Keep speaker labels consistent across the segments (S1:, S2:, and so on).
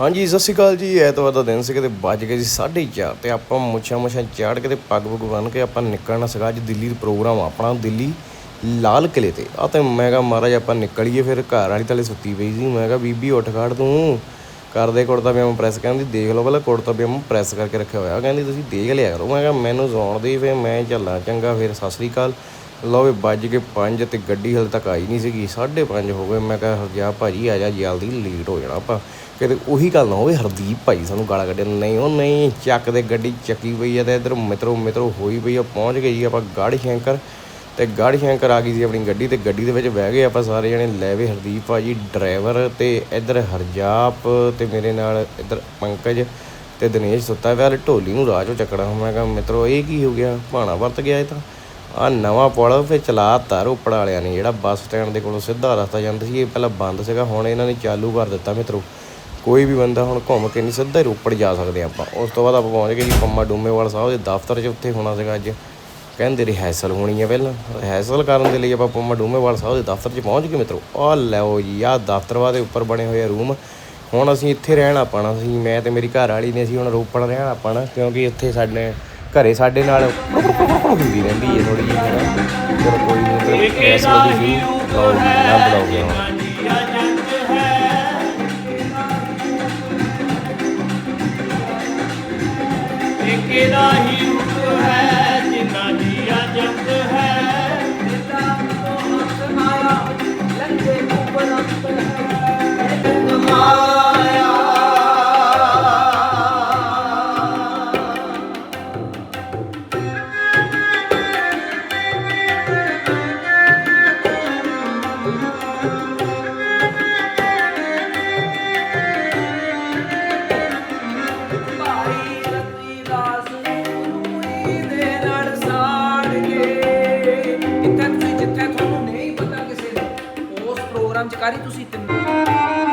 S1: ਹਾਂਜੀ, ਸਤਿ ਸ਼੍ਰੀ ਅਕਾਲ ਜੀ। ਐਤਵਾਰ ਦਾ ਦਿਨ ਸੀ, ਕਿਤੇ ਵੱਜ ਗਏ ਸੀ 4:30 ਤੇ ਆਪਾਂ ਮੁੱਛਾਂ ਮੁੱਛਾਂ ਚਾੜ ਕੇ ਤੇ ਪੱਗ ਪੁੱਗ ਬੰਨ ਕੇ ਆਪਾਂ ਨਿਕਲਣਾ ਸੀਗਾ ਅੱਜ ਦਿੱਲੀ ਦਾ ਪ੍ਰੋਗਰਾਮ ਆਪਣਾ, ਦਿੱਲੀ ਲਾਲ ਕਿਲੇ ਤੇ। ਆ ਤੇ ਮੈਂ ਕਿਹਾ, ਮਹਾਰਾਜ, ਆਪਾਂ ਨਿਕਲੀਏ ਫਿਰ ਘਰ ਵਾਲੀ ਤਲੇ ਸੁੱਤੀ ਪਈ ਸੀ। ਮੈਂ ਕਿਹਾ, ਬੀਬੀ, ਉੱਠ ਖੜ ਤੂੰ। ਕਰਦੇ ਕੁੜਤਾ ਪਜਾਮਾ ਪ੍ਰੈਸ ਕਹਿੰਦੀ ਦੇਖ ਲਓ ਪਹਿਲਾਂ ਕੁੜਤਾ ਪਜਾਮਾ ਪ੍ਰੈਸ ਕਰਕੇ ਰੱਖਿਆ ਹੋਇਆ। ਕਹਿੰਦੀ, ਤੁਸੀਂ ਦੇਖ ਲਿਆ ਕਰੋ। ਮੈਂ ਕਿਹਾ, ਮੈਨੂੰ ਸੌਣ ਦੇ ਫਿਰ ਮੈਂ ਚੱਲਾਂ ਚੰਗਾ ਫਿਰ, ਸਤਿ ਸ਼੍ਰੀ ਅਕਾਲ। ਲਓ ਵੀ ਵੱਜ ਕੇ 5 ਤੇ ਗੱਡੀ ਹਲੇ ਤੱਕ ਆਈ ਨਹੀਂ ਸੀਗੀ। 5:30 ਹੋ ਗਏ। ਮੈਂ ਕਿਹਾ ਹਰਜਾ ਭਾਜੀ, ਆ ਜਾ, ਜਲਦੀ ਲੇਟ ਹੋ ਜਾਣਾ ਆਪਾਂ। ਕਿਤੇ ਉਹੀ ਗੱਲ ਨਾ ਹੋਵੇ, ਹਰਦੀਪ ਭਾਈ ਸਾਨੂੰ ਗਾਲਾਂ ਕੱਢਣ ਨਹੀਂ ਉਹ ਨਹੀਂ, ਚੱਕ ਦੇ ਗੱਡੀ ਚੱਕੀ ਪਈ ਆ ਤੇ ਇਧਰ ਮਿੱਤਰੋ ਮਿੱਤਰੋ ਹੋਈ ਪਈ ਆ, ਪਹੁੰਚ ਗਏ ਜੀ ਆਪਾਂ ਗਾੜੀ ਸ਼ੰਕਰ ਤੇ ਗਾੜੀ ਸ਼ੰਕਰ ਆ ਗਈ ਸੀ ਆਪਣੀ ਗੱਡੀ ਤੇ, ਗੱਡੀ ਦੇ ਵਿੱਚ ਬਹਿ ਗਏ ਆਪਾਂ ਸਾਰੇ ਜਣੇ, ਲੈ ਵੇ ਹਰਦੀਪ ਭਾਜੀ ਡਰਾਈਵਰ ਤੇ ਇਧਰ ਹਰਜਾਪ ਤੇ ਮੇਰੇ ਨਾਲ ਇਧਰ ਪੰਕਜ ਤੇ ਦਿਨੇਸ਼ ਸੁੱਤਾ ਪਿਆ ਢੋਲੀ ਨੂੰ ਰਾਹ ਚੋਂ ਚੱਕਣਾ, ਮੈਂ ਕਿਹਾ ਮਿੱਤਰੋ ਇਹ ਕੀ ਹੋ ਗਿਆ, ਭਾਣਾ ਵਰਤ ਗਿਆ ਇਹ ਤਾਂ। ਆ ਨਵਾਂ ਪੁਲ ਫੇ ਚਲਾਤਾ ਰੋਪੜ ਵਾਲਿਆਂ ਨੇ, ਜਿਹੜਾ ਬੱਸ ਸਟੈਂਡ ਦੇ ਕੋਲੋਂ ਸਿੱਧਾ ਰਸਤਾ ਜਾਂਦਾ ਸੀ, ਇਹ ਪਹਿਲਾਂ ਬੰਦ ਸੀਗਾ, ਹੁਣ ਇਹਨਾਂ ਨੇ ਚਾਲੂ ਕਰ ਦਿੱਤਾ ਮਿੱਤਰੋ। ਕੋਈ ਵੀ ਬੰਦਾ ਹੁਣ ਘੁੰਮ ਕੇ ਨਹੀਂ ਸਿੱਧਾ ਹੀ ਰੋਪੜ ਜਾ ਸਕਦੇ ਆਪਾਂ। ਉਸ ਤੋਂ ਬਾਅਦ ਆਪਾਂ ਪਹੁੰਚ ਗਏ ਜੀ ਪੰਮਾ ਡੂਮੇਵਾਲ ਸਾਹਿਬ ਦੇ ਦਫ਼ਤਰ 'ਚ, ਉੱਥੇ ਹੋਣਾ ਸੀਗਾ ਅੱਜ। ਕਹਿੰਦੇ ਰਿਹੈਸਲ ਹੋਣੀ ਹੈ ਪਹਿਲਾਂ। ਰਿਹੈਸਲ ਕਰਨ ਦੇ ਲਈ ਆਪਾਂ ਪੰਮਾ ਡੂਮੇਵਾਲ ਸਾਹਿਬ ਦੇ ਦਫ਼ਤਰ 'ਚ ਪਹੁੰਚ ਗਏ ਮਿੱਤਰੋ। ਆ ਲਓ ਜੀ, ਆ ਦਫ਼ਤਰਵਾ ਦੇ ਉੱਪਰ ਬਣੇ ਹੋਏ ਆ ਰੂਮ ਹੁਣ ਅਸੀਂ ਇੱਥੇ ਰਹਿਣਾ ਪਾਣਾ ਸੀ। ਮੈਂ ਤੇ ਮੇਰੀ ਘਰ ਵਾਲੀ ਨੇ ਅਸੀਂ ਹੁਣ ਰੋਪੜ ਰਹਿਣਾ ਪਾਣਾ, ਕਿਉਂਕਿ ਇੱਥੇ ਸਾਡੇ ਘਰੇ ਸਾਡੇ ਨਾਲ ਹੁੰਦੀ ਰਹਿੰਦੀ ਹੈ ਥੋੜੀ ਜਿਹੀ ਚਲੋ ਕੋਈ ਨਹੀਂ ਤੇ ਇਸ ਵਾਲੀ ਵੀ ਲਓ ਜੀ ਨਾ ਬੁਲਾਓਗੇ
S2: ਕਿਹਦਾ
S3: 'ਚ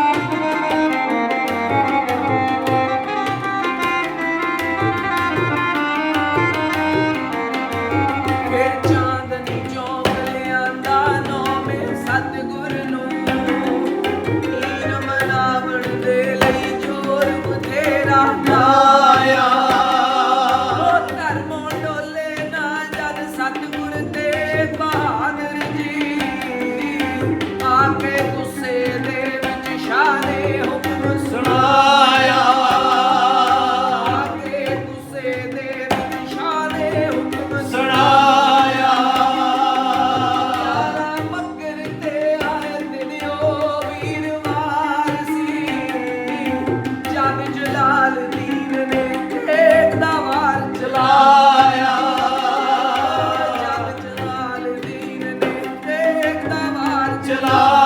S2: 谢了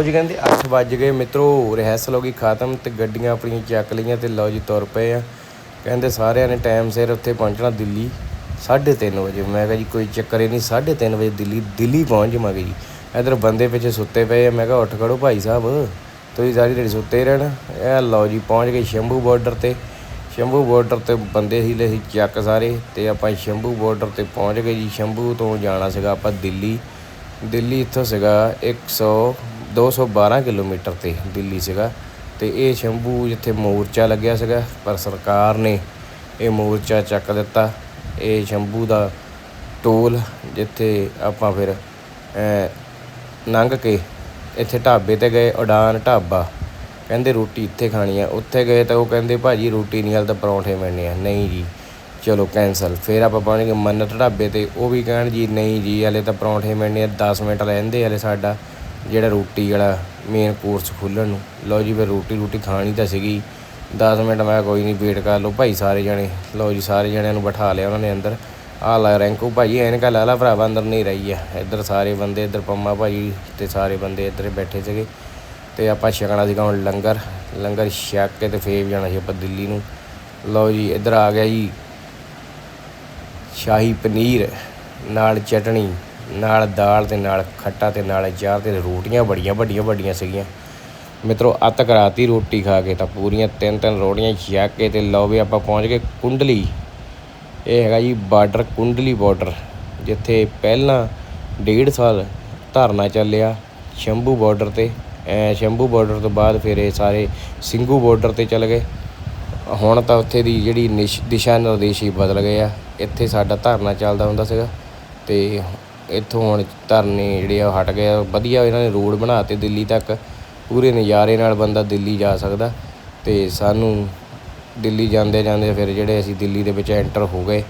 S1: ਲਓ ਜੀ ਕਹਿੰਦੇ 8 ਵੱਜ ਗਏ। ਮਿੱਤਰੋ ਰਿਹੈਸਲ ਹੋ ਗਈ ਖਤਮ ਤੇ ਗੱਡੀਆਂ ਆਪਣੀਆਂ ਚੱਕ ਲਈਆਂ ਤੇ ਲਓ ਜੀ ਤੁਰ ਪਏ ਆ। ਕਹਿੰਦੇ ਸਾਰਿਆਂ ਨੇ ਟਾਈਮ ਸਿਰ ਉੱਥੇ ਪਹੁੰਚਣਾ ਦਿੱਲੀ 3:30 ਵਜੇ। ਮੈਂ ਕਿਹਾ ਜੀ, ਕੋਈ ਚੱਕਰ ਹੀ ਨਹੀਂ 3:30 ਵਜੇ ਦਿੱਲੀ ਦਿੱਲੀ ਪਹੁੰਚ ਜਾਵਾਂਗੇ ਜੀ। ਇਧਰ ਬੰਦੇ ਪਿੱਛੇ ਸੁੱਤੇ ਪਏ ਆ। ਮੈਂ ਕਿਹਾ, ਉੱਠ ਖੜੋ ਭਾਈ ਸਾਹਿਬ। ਤੁਸੀਂ ਸਾਰੀ ਦਿਹਾੜੀ ਸੁੱਤੇ ਹੀ ਰਹਿਣਾ। ਇਹ ਲਓ ਜੀ, ਪਹੁੰਚ ਗਏ ਸ਼ੰਭੂ ਬਾਰਡਰ ਤੇ। ਸ਼ੰਭੂ ਬਾਰਡਰ ਤੇ ਬੰਦੇ ਸੀ ਲੈ ਸੀ ਚੱਕ ਸਾਰੇ ਤੇ ਆਪਾਂ ਸ਼ੰਭੂ ਬਾਰਡਰ ਤੇ ਪਹੁੰਚ ਗਏ ਜੀ। ਸ਼ੰਭੂ ਤੋਂ ਜਾਣਾ ਸੀਗਾ ਆਪਾਂ ਦਿੱਲੀ। ਦਿੱਲੀ ਇੱਥੋਂ ਸੀਗਾ 100 212 ਕਿਲੋਮੀਟਰ ਤੇ ਦਿੱਲੀ ਸੀਗਾ ਤੇ ਇਹ ਸ਼ੰਭੂ ਜਿੱਥੇ ਮੋਰਚਾ ਲੱਗਿਆ ਸੀਗਾ, ਪਰ ਸਰਕਾਰ ਨੇ ਇਹ ਮੋਰਚਾ ਚੱਕ ਦਿੱਤਾ। ਇਹ ਸ਼ੰਭੂ ਦਾ ਟੋਲ ਜਿੱਥੇ ਆਪਾਂ ਫਿਰ ਲੰਘ ਕੇ ਇੱਥੇ ਢਾਬੇ ਤੇ ਗਏ, ਉਡਾਨ ਢਾਬਾ। ਕਹਿੰਦੇ ਰੋਟੀ ਇੱਥੇ ਖਾਣੀ ਆ। ਉੱਥੇ ਗਏ ਤਾਂ ਉਹ ਕਹਿੰਦੇ, ਭਾਜੀ, ਰੋਟੀ ਨਹੀਂ ਹਾਲੇ ਤਾਂ ਪਰੌਂਠੇ ਮਿਲਣੇ ਆ। ਨਹੀਂ ਜੀ, ਚਲੋ ਕੈਂਸਲ ਫਿਰ ਆਪਾਂ ਪਹੁੰਚ ਮੰਨਤ ਢਾਬੇ ਤੇ ਉਹ ਵੀ ਕਹਿਣ ਜੀ, ਨਹੀਂ ਜੀ, ਹਲੇ ਤਾਂ ਪਰੌਂਠੇ ਮਿਲਣੇ ਆ 10 ਮਿੰਟ ਰਹਿੰਦੇ ਹਲੇ ਸਾਡਾ। ਜਿਹੜਾ ਰੋਟੀ ਵਾਲਾ ਮੇਨ ਕੋਰਸ ਖੁੱਲ੍ਹਣ ਨੂੰ। ਲਓ ਜੀ, ਫਿਰ ਰੋਟੀ ਰੋਟੀ ਖਾਣੀ ਤਾਂ ਸੀਗੀ। 10 ਮਿੰਟ ਮੈਂ ਕੋਈ ਨਹੀਂ ਵੇਟ ਕਰ ਲਓ। ਭਾਈ ਸਾਰੇ ਜਣੇ, ਲਓ ਜੀ, ਸਾਰੇ ਜਣਿਆਂ ਨੂੰ ਬਿਠਾ ਲਿਆ ਉਹਨਾਂ ਨੇ ਅੰਦਰ। ਆ ਲੈ ਰੈਂਕੂ ਭਾਜੀ ਐਨਕਾਂ ਲਾ ਲਾ ਭਰਾਵਾ, ਅੰਦਰ ਨਹੀਂ ਰਹੀ ਆ। ਇੱਧਰ ਸਾਰੇ ਬੰਦੇ, ਇੱਧਰ ਪੰਮਾ ਭਾਜੀ ਤੇ ਸਾਰੇ ਬੰਦੇ ਇੱਧਰ ਬੈਠੇ ਸੀਗੇ। ਤੇ ਆਪਾਂ ਛਕਣਾ ਸੀਗਾ ਹੁਣ ਲੰਗਰ। ਲੰਗਰ ਛਕ ਕੇ ਤੇ ਫੇਰ ਜਾਣਾ ਸੀ ਆਪਾਂ ਦਿੱਲੀ ਨੂੰ। ਲਓ ਜੀ, ਇੱਧਰ ਆ ਗਿਆ ਜੀ। ਸ਼ਾਹੀ ਪਨੀਰ, ਨਾਲ ਚਟਣੀ। ਨਾਲ ਦਾਲ ਤੇ ਨਾਲ ਖੱਟਾ ਤੇ ਨਾਲ ਚਾਹ ਤੇ ਰੋਟੀਆਂ ਬੜੀਆਂ ਵੱਡੀਆਂ ਵੱਡੀਆਂ ਸੀਗੀਆਂ। ਮਿੱਤਰੋ, ਅੱਤ ਕਰਾਤੀ ਰੋਟੀ ਖਾ ਕੇ ਤਾਂ ਪੂਰੀਆਂ ਤਿੰਨ ਤਿੰਨ ਰੋਟੀਆਂ ਛਕ ਕੇ ਤੇ ਲਓ ਵੀ ਆਪਾਂ ਪਹੁੰਚ ਗਏ ਕੁੰਡਲੀ। ਇਹ ਹੈਗਾ ਜੀ ਬਾਰਡਰ, ਕੁੰਡਲੀ ਬਾਰਡਰ, ਜਿੱਥੇ ਪਹਿਲਾਂ ਡੇਢ ਸਾਲ ਧਰਨਾ ਚੱਲਿਆ ਸ਼ੰਭੂ ਬਾਰਡਰ ਤੇ। ਐ ਸ਼ੰਭੂ ਬਾਰਡਰ ਤੋਂ ਬਾਅਦ ਫਿਰ ਇਹ ਸਾਰੇ ਸਿੰਘੂ ਬਾਰਡਰ ਤੇ ਚੱਲ ਗਏ। ਹੁਣ ਤਾਂ ਉੱਥੇ ਦੀ ਜਿਹੜੀ ਨਿਸ਼- ਦਿਸ਼ਾ ਨਿਰਦੇਸ਼ ਹੀ ਬਦਲ ਗਏ ਆ। ਇੱਥੇ ਸਾਡਾ ਧਰਨਾ ਚੱਲਦਾ ਹੁੰਦਾ ਸੀਗਾ ਤੇ ਇੱਥੋਂ ਹੁਣ ਧਰਨੇ ਜਿਹੜੇ ਆ ਉਹ ਹਟ ਗਏ ਆ। ਵਧੀਆ ਇਹਨਾਂ ਨੇ ਰੋਡ ਬਣਾਤੇ ਦਿੱਲੀ ਤੱਕ। ਪੂਰੇ ਨਜ਼ਾਰੇ ਨਾਲ ਬੰਦਾ ਦਿੱਲੀ ਜਾ ਸਕਦਾ। ਤੇ ਸਾਨੂੰ ਦਿੱਲੀ ਜਾਂਦੇ ਜਾਂਦੇ ਫਿਰ ਜਿਹੜੇ ਅਸੀਂ ਦਿੱਲੀ ਦੇ ਵਿੱਚ ਐਂਟਰ ਹੋ ਗਏ।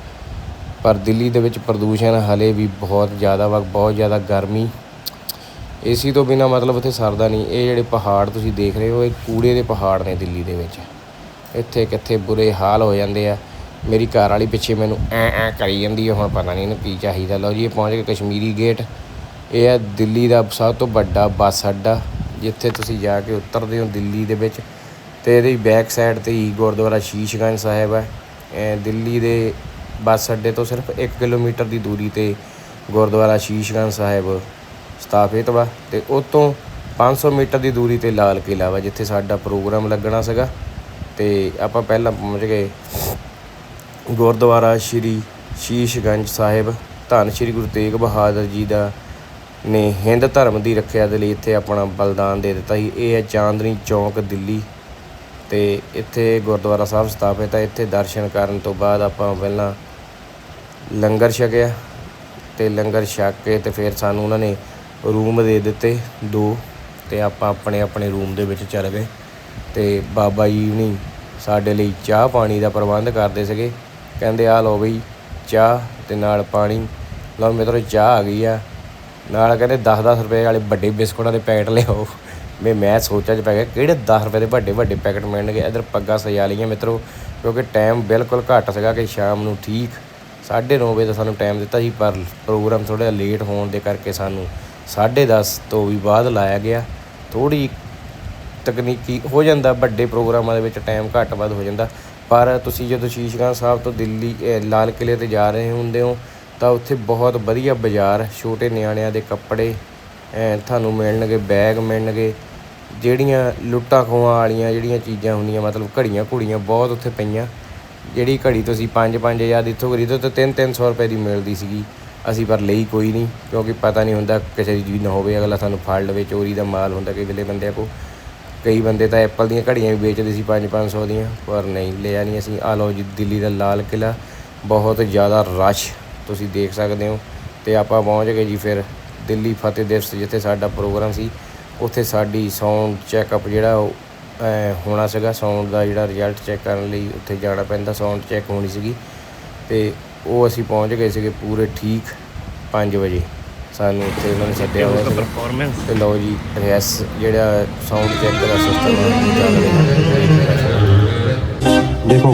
S1: ਪਰ ਦਿੱਲੀ ਦੇ ਵਿੱਚ ਪ੍ਰਦੂਸ਼ਣ ਹਲੇ ਵੀ ਬਹੁਤ ਜ਼ਿਆਦਾ ਵਾ, ਬਹੁਤ ਜ਼ਿਆਦਾ ਗਰਮੀ। ਏਸੀ ਤੋਂ ਬਿਨਾ ਮਤਲਬ ਉੱਥੇ ਸਰਦਾ ਨਹੀਂ। ਇਹ ਜਿਹੜੇ ਪਹਾੜ ਤੁਸੀਂ ਦੇਖ ਰਹੇ ਹੋ, ਇਹ ਕੂੜੇ ਦੇ ਪਹਾੜ ਨੇ ਦਿੱਲੀ ਦੇ ਵਿੱਚ। ਇੱਥੇ ਕਿੱਥੇ ਬੁਰੇ ਹਾਲ ਹੋ ਜਾਂਦੇ ਆ। ਮੇਰੀ ਘਰ ਵਾਲੀ ਪਿੱਛੇ ਮੈਨੂੰ ਐ ਐ ਕਰੀ ਜਾਂਦੀ ਹੈ, ਹੁਣ ਪਤਾ ਨਹੀਂ ਇਹਨੂੰ ਕੀ ਚਾਹੀਦਾ। ਲਓ ਜੀ, ਇਹ ਪਹੁੰਚ ਗਏ ਕਸ਼ਮੀਰੀ ਗੇਟ ਇਹ ਹੈ ਦਿੱਲੀ ਦਾ ਸਭ ਤੋਂ ਵੱਡਾ ਬੱਸ ਅੱਡਾ, ਜਿੱਥੇ ਤੁਸੀਂ ਜਾ ਕੇ ਉਤਰਦੇ ਹੋ ਦਿੱਲੀ ਦੇ ਵਿੱਚ। ਤੇ ਇਹਦੀ ਬੈਕ ਸਾਈਡ ਤੇ ਹੀ ਗੁਰਦੁਆਰਾ ਸ਼ੀਸ਼ਗੰਜ ਸਾਹਿਬ ਹੈ। ਦਿੱਲੀ ਦੇ ਬੱਸ ਅੱਡੇ ਤੋਂ ਸਿਰਫ 1 ਕਿਲੋਮੀਟਰ ਦੀ ਦੂਰੀ ਤੇ ਗੁਰਦੁਆਰਾ ਸ਼ੀਸ਼ਗੰਜ ਸਾਹਿਬ ਸਥਾਪਿਤ ਵਾ ਤੇ ਉਹ ਤੋਂ 500 ਮੀਟਰ ਦੀ ਦੂਰੀ ਤੇ ਲਾਲ ਕਿਲ੍ਹਾ ਵਾ, ਜਿੱਥੇ ਸਾਡਾ ਪ੍ਰੋਗਰਾਮ ਲੱਗਣਾ ਸੀਗਾ। ਤੇ ਆਪਾਂ ਪਹਿਲਾਂ ਪਹੁੰਚ ਗਏ ਗੁਰਦੁਆਰਾ ਸ਼੍ਰੀ ਸ਼ੀਸ਼ਗੰਜ ਸਾਹਿਬ, ਧੰਨ ਸ਼੍ਰੀ ਗੁਰੂ ਤੇਗ ਬਹਾਦਰ ਜੀ ਦਾ ਨੇ ਹਿੰਦ ਧਰਮ ਦੀ ਰੱਖਿਆ ਦੇ ਲਈ ਇੱਥੇ ਆਪਣਾ ਬਲਿਦਾਨ ਦੇ ਦਿੱਤਾ ਸੀ। ਇਹ ਹੈ ਚਾਂਦਨੀ ਚੌਂਕ, ਦਿੱਲੀ। ਤੇ ਇੱਥੇ ਗੁਰਦੁਆਰਾ ਸਾਹਿਬ ਸਥਾਪਿਤ ਹੈ। ਇੱਥੇ ਦਰਸ਼ਨ ਕਰਨ ਤੋਂ ਬਾਅਦ ਆਪਾਂ ਪਹਿਲਾਂ ਲੰਗਰ ਛਕਿਆ ਤੇ ਲੰਗਰ ਛਕ ਕੇ ਤੇ ਫਿਰ ਸਾਨੂੰ ਉਹਨਾਂ ਨੇ ਰੂਮ ਦੇ ਦਿੱਤੇ ਦੋ ਤੇ ਆਪਾਂ ਆਪਣੇ ਆਪਣੇ ਰੂਮ ਦੇ ਵਿੱਚ ਚਲੇ ਗਏ ਤੇ ਬਾਬਾ ਜੀ ਹੁਣੀ ਸਾਡੇ ਲਈ ਚਾਹ ਪਾਣੀ ਦਾ ਪ੍ਰਬੰਧ ਕਰਦੇ ਸੀਗੇ। ਕਹਿੰਦੇ ਆ ਲਓ ਬਈ, ਚਾਹ ਤੇ ਨਾਲ ਪਾਣੀ। ਲਓ ਮੇਰੇ ਤੋਂ ਚਾਹ ਆ ਗਈ ਆ। ਨਾਲ ਕਹਿੰਦੇ 10-10 ਰੁਪਏ ਵਾਲੇ ਵੱਡੇ ਬਿਸਕੁਟਾਂ ਦੇ ਪੈਕਟ ਲਿਆਓ। ਮੈਂ ਮੈਂ ਸੋਚਾਂ ਚ ਪੈ ਗਿਆ, ਕਿਹੜੇ 10 ਰੁਪਏ ਦੇ ਵੱਡੇ ਵੱਡੇ ਪੈਕਟ ਮਿਲਣਗੇ? ਇਧਰ ਪੱਗਾਂ ਸਜਾ ਲਈਆਂ ਮਿੱਤਰੋ, ਕਿਉਂਕਿ ਟਾਈਮ ਬਿਲਕੁਲ ਘੱਟ ਸੀਗਾ ਕਿ ਸ਼ਾਮ ਨੂੰ ਠੀਕ 9:30 ਵਜੇ ਦਾ ਸਾਨੂੰ ਟਾਈਮ ਦਿੱਤਾ ਸੀ, ਪਰ ਪ੍ਰੋਗਰਾਮ ਥੋੜਾ ਲੇਟ ਹੋਣ ਦੇ ਕਰਕੇ ਸਾਨੂੰ 10:30 ਤੋਂ ਵੀ ਬਾਅਦ ਲਾਇਆ ਗਿਆ। ਥੋੜੀ ਤਕਨੀਕੀ ਹੋ ਜਾਂਦਾ, ਵੱਡੇ ਪ੍ਰੋਗਰਾਮਾਂ ਦੇ ਵਿੱਚ ਟਾਈਮ ਘੱਟ ਵੱਧ ਹੋ ਜਾਂਦਾ। ਪਰ ਤੁਸੀਂ ਜਦੋਂ ਸ਼ੀਸ਼ਗੰਜ ਸਾਹਿਬ ਤੋਂ ਦਿੱਲੀ ਲਾਲ ਕਿਲੇ ਤੇ ਜਾ ਰਹੇ ਹੁੰਦੇ ਹੋ, ਤਾਂ ਉੱਥੇ ਬਹੁਤ ਵਧੀਆ ਬਾਜ਼ਾਰ, ਛੋਟੇ ਨਿਆਣਿਆਂ ਦੇ ਕੱਪੜੇ ਤੁਹਾਨੂੰ ਮਿਲਣਗੇ, ਬੈਗ ਮਿਲਣਗੇ, ਜਿਹੜੀਆਂ ਲੁੱਟਾਂ ਖੋਹਾਂ ਵਾਲੀਆਂ ਜਿਹੜੀਆਂ ਚੀਜ਼ਾਂ ਹੁੰਦੀਆਂ, ਮਤਲਬ ਘੜੀਆਂ ਘੁੜੀਆਂ ਬਹੁਤ ਉੱਥੇ ਪਈਆਂ। ਜਿਹੜੀ ਘੜੀ ਤੁਸੀਂ 5-5000 ਦੀ ਇੱਥੋਂ ਖਰੀਦੋ, ਤਾਂ 3-300 ਰੁਪਏ ਦੀ ਮਿਲਦੀ ਸੀਗੀ। ਅਸੀਂ ਪਰ ਲਈ ਕੋਈ ਨਹੀਂ, ਕਿਉਂਕਿ ਪਤਾ ਨਹੀਂ ਹੁੰਦਾ ਕਿਸੇ ਦੀ ਚੀਜ਼ ਨਾ ਹੋਵੇ, ਅਗਲਾ ਸਾਨੂੰ ਫੜ ਲਵੇ, ਚੋਰੀ ਦਾ ਮਾਲ ਹੁੰਦਾ ਕਿ ਅਗਲੇ ਬੰਦਿਆਂ ਕੋ ਕਈ ਬੰਦੇ ਤਾਂ ਐਪਲ ਦੀਆਂ ਘੜੀਆਂ ਵੀ ਵੇਚਦੇ ਸੀ 5-500 ਦੀਆਂ, ਪਰ ਨਹੀਂ, ਲਿਆ ਨਹੀਂ ਅਸੀਂ। ਆ ਲਓ ਜੀ, ਦਿੱਲੀ ਦਾ ਲਾਲ ਕਿਲਾ ਬਹੁਤ ਜ਼ਿਆਦਾ ਰਸ਼, ਤੁਸੀਂ ਦੇਖ ਸਕਦੇ ਹੋ। ਤੇ ਆਪਾਂ ਪਹੁੰਚ ਗਏ ਜੀ ਫਿਰ ਦਿੱਲੀ ਫਤਿਹ ਦਿਵਸ, ਜਿੱਥੇ ਸਾਡਾ ਪ੍ਰੋਗਰਾਮ ਸੀ। ਉੱਥੇ ਸਾਡੀ ਸਾਊਂਡ ਚੈੱਕਅਪ ਜਿਹੜਾ ਉਹ ਹੋਣਾ ਸੀਗਾ। ਸਾਊਂਡ ਦਾ ਜਿਹੜਾ ਰਿਜ਼ਲਟ ਚੈੱਕ ਕਰਨ ਲਈ ਉੱਥੇ ਜਾਣਾ ਪੈਂਦਾ। ਸਾਊਂਡ ਚੈੱਕ ਹੋਣੀ ਸੀਗੀ। ਤੇ ਉਹ ਅਸੀਂ ਪਹੁੰਚ ਗਏ ਸੀਗੇ ਪੂਰੇ ਠੀਕ 5 ਵਜੇ। ਸਾਨੂੰ ਉੱਥੇ ਉਹਨਾਂ ਨੇ ਸੱਦਿਆ ਹੋਇਆ ਸੀ ਪਰਫਾਰਮੈਂਸ ਤੇ ਲਓ ਜੀ ਰੈਸ ਜਿਹੜਾ ਸਾਊਂਡ ਚੈੱਕ ਦਾ ਸਿਸਟਮ ਚੱਲ ਰਿਹਾ
S4: देखो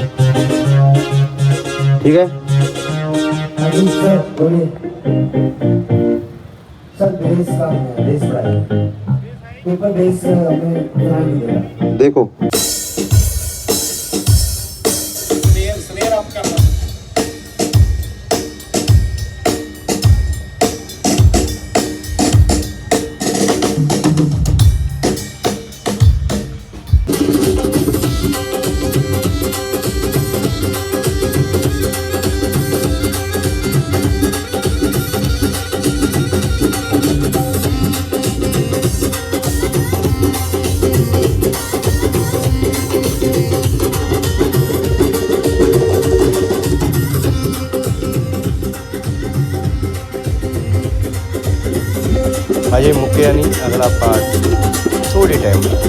S4: ठीक है
S5: अभी सर बोले सर बेस का है बेस का है पेपर बेस हमें ध्यान मिलेगा
S4: देखो
S1: ਅਗਲਾ ਪਾਰਟ ਥੋੜੇ ਟਾਈਮ ਬਾਅਦ